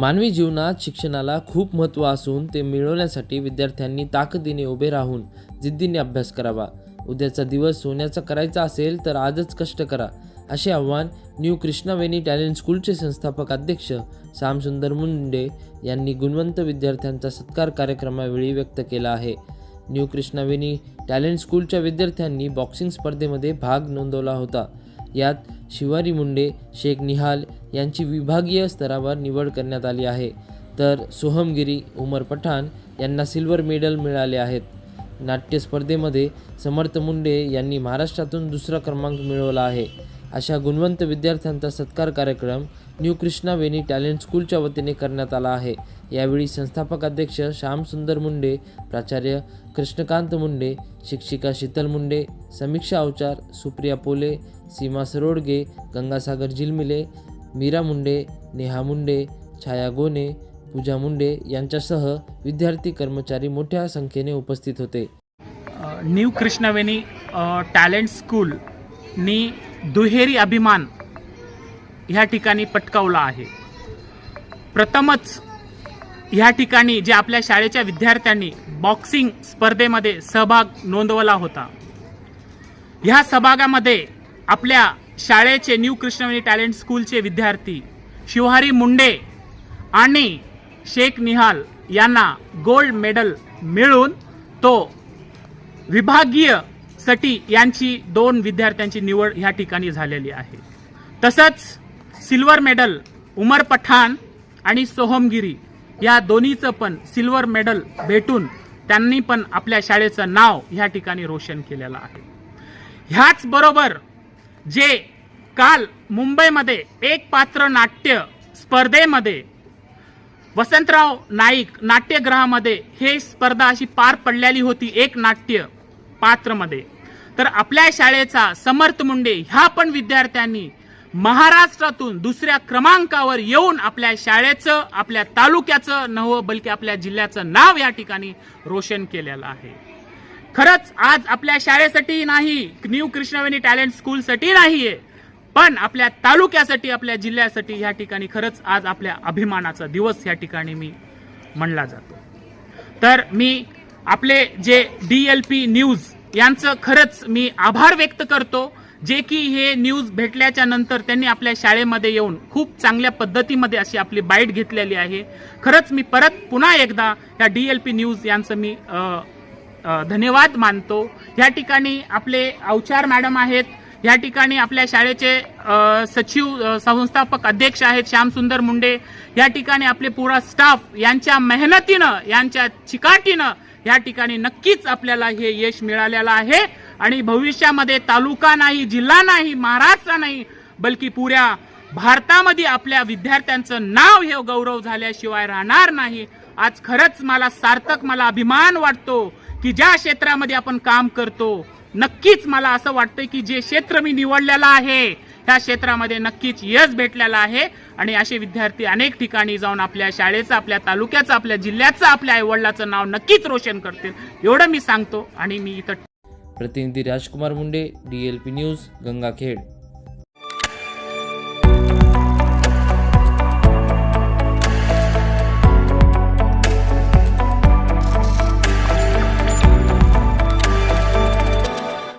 मानवी जीवनात शिक्षणाला खूप महत्त्व असून ते मिळवण्यासाठी विद्यार्थ्यांनी ताकदीने उभे राहून जिद्दीने अभ्यास करावा. उद्याचा दिवस सोन्याचा करायचा असेल तर आजच कष्ट करा असे आव्हान न्यू कृष्णावेणी टॅलेंट स्कूलचे संस्थापक अध्यक्ष श्यामसुंदर मुंडे यांनी गुणवंत विद्यार्थ्यांचा सत्कार कार्यक्रमावेळी व्यक्त केला आहे. न्यू कृष्णावेणी टॅलेंट स्कूलच्या विद्यार्थ्यांनी बॉक्सिंग स्पर्धेमध्ये भाग नोंदवला होता. यात शिवारी मुंडे शेख निहाल यांची विभागीय स्तरावर निवड करण्यात आली आहे. तर सोहमगिरी उमर पठाण यांना सिल्वर मेडल मिळाले आहेत. नाट्य स्पर्धेमध्ये समर्थ मुंडे यांनी महाराष्ट्रातून दुसरा क्रमांक मिळवला आहे. अशा गुणवंत विद्यार्थ्यांचा सत्कार कार्यक्रम न्यू कृष्णा वेणी टॅलेंट स्कूलच्या वतीने करण्यात आला आहे. यावेळी संस्थापक अध्यक्ष श्यामसुंदर मुंडे प्राचार्य कृष्णकांत मुंडे शिक्षिका शीतल मुंडे समीक्षा अवचार सुप्रिया पोले सीमा सरोडगे गंगासागर जिलमिले मीरा मुंडे नेहा मुंडे छाया गोने पूजा मुंडे यांच्यासह विद्यार्थी कर्मचारी मोठ्या संख्येने उपस्थित होते. न्यू कृष्णवेणी टॅलेंट स्कूलनी दुहेरी अभिमान ह्या ठिकाणी पटकावला आहे. प्रथमच ह्या ठिकाणी जे आपल्या शाळेच्या विद्यार्थ्यांनी बॉक्सिंग स्पर्धेमध्ये सहभाग नोंदवला होता. ह्या सहभागामध्ये आपल्या शाळेचे न्यू कृष्णवेणी टॅलेंट स्कूलचे विद्यार्थी शिवहारी मुंडे आणि शेख निहाल यांना गोल्ड मेडल मिळून तो विभागीय सटी यांची दोन विद्यार्थ्यांची निवड ह्या ठिकाणी झालेली आहे. तसंच सिल्वर मेडल उमर पठाण आणि सोहमगिरी या दोन्हीचं पण सिल्वर मेडल भेटून त्यांनी पण आपल्या शाळेचं नाव ह्या ठिकाणी रोशन केलेलं आहे. ह्याच बरोबर जे काल मुंबईमध्ये एक पात्र नाट्य स्पर्धेमध्ये वसंतराव नाईक नाट्यगृहामध्ये हे स्पर्धा अशी पार पडलेली होती एक नाट्य पात्रमध्ये. तर आपल्या शाळेचा समर्थ मुंडे ह्या पण विद्यार्थ्यांनी महाराष्ट्रातून दुसऱ्या क्रमांकावर येऊन आपल्या शाळेचं आपल्या तालुक्याचं नव बलकी आपल्या जिल्ह्याचं नाव या ठिकाणी रोशन केलेलं आहे. खरंच आज आपल्या शाळेसाठी नाही न्यू कृष्णवेणी टॅलेंट स्कूलसाठी नाहीये पण आपल्या तालुक्यासाठी आपल्या जिल्ह्यासाठी ह्या ठिकाणी खरंच आज आपल्या अभिमानाचा दिवस या ठिकाणी मी म्हणला जातो. तर मी आपले जे डी एल पी न्यूज यांचं खरंच मी आभार व्यक्त करतो जे की हे न्यूज भेटल्याच्या नंतर त्यांनी आपल्या शाळेमध्ये येऊन खूप चांगल्या पद्धतीमध्ये अशी आपली बाईट घेतलेली आहे. खरंच मी परत पुन्हा एकदा या डी एल पी न्यूज यांचं मी धन्यवाद मानतो. या ठिकाणी आपले अवचार मॅडम आहेत. या ठिकाणी आपल्या शाळेचे सचिव संस्थापक अध्यक्ष आहेत श्यामसुंदर मुंडे. या ठिकाणी आपले पुरा स्टाफ यांच्या मेहनतीनं यांच्या चिकाटीनं या ठिकाणी नक्कीच आपल्याला हे यश मिळालेलं आहे. आणि भविष्यामध्ये तालुका नाही जिल्हा नाही महाराष्ट्र नाही बल्कि पुऱ्या भारतामध्ये आपल्या विद्यार्थ्यांचं नाव हे गौरव झाल्याशिवाय राहणार नाही. आज खरंच मला सार्थक मला अभिमान वाटतो की ज्या क्षेत्रामध्ये आपण काम करतो नक्कीच मला असं वाटतं की जे क्षेत्र मी निवडलेलं आहे त्या क्षेत्रामध्ये नक्कीच यश भेटलेलं आहे. आणि असे विद्यार्थी अनेक ठिकाणी जाऊन आपल्या शाळेचं आपल्या तालुक्याचं आपल्या जिल्ह्याचं आपल्या आईवडिलाचं नाव नक्कीच रोशन करतील. एवढं मी सांगतो आणि मी इथं प्रतिनिधी Rajkumar Munde D L P news Gangakhed.